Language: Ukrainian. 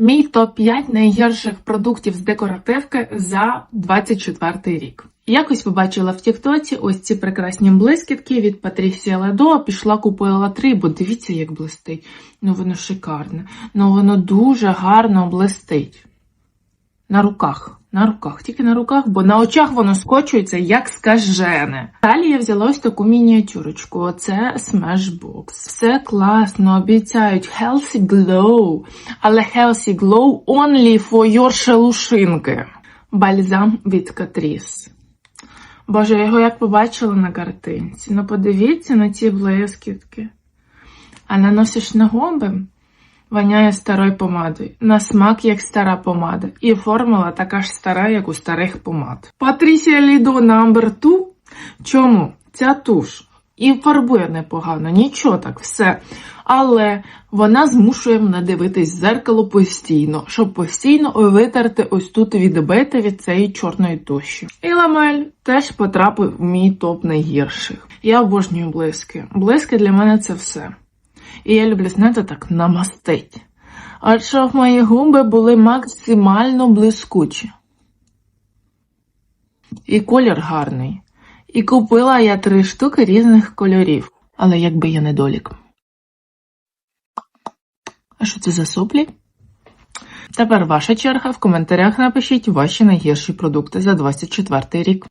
Мій топ-5 найгірших продуктів з декоративки за 24 рік. Якось побачила в Тіктоці ось ці прекрасні блискітки від Патрісія Ледо. Пішла купила три, бо дивіться, як блистить. Ну воно шикарне. Ну воно дуже гарно блистить. На руках, на руках, тільки на руках, бо на очах воно скочується як скажене. Далі я взяла ось таку мініатюрочку. Оце Smashbox. Все класно, обіцяють healthy glow, але healthy glow only for your шелушинки. Бальзам від Catrice. Боже, я його як побачила на картинці. Ну подивіться на ці блискітки. А наносиш на губи, Воняє старою помадою. На смак як стара помада. І формула така ж стара, як у старих помад. Патрісія Лідо номер 2. Чому? Ця туш. І фарбує непогано, нічого так, все. Але вона змушує мене дивитись в зеркало постійно, щоб постійно витерти ось тут відбити від цієї чорної туші. І ламель теж потрапив в мій топ найгірших. Я обожнюю блиски. Блиски для мене це все. І я люблю, знаєте, так намастить. А щоб мої губи були максимально блискучі. І колір гарний. І купила я три штуки різних кольорів. Але якби я недолік. А що це за соплі? Тепер ваша черга в коментарях напишіть ваші найгірші продукти за 24 рік.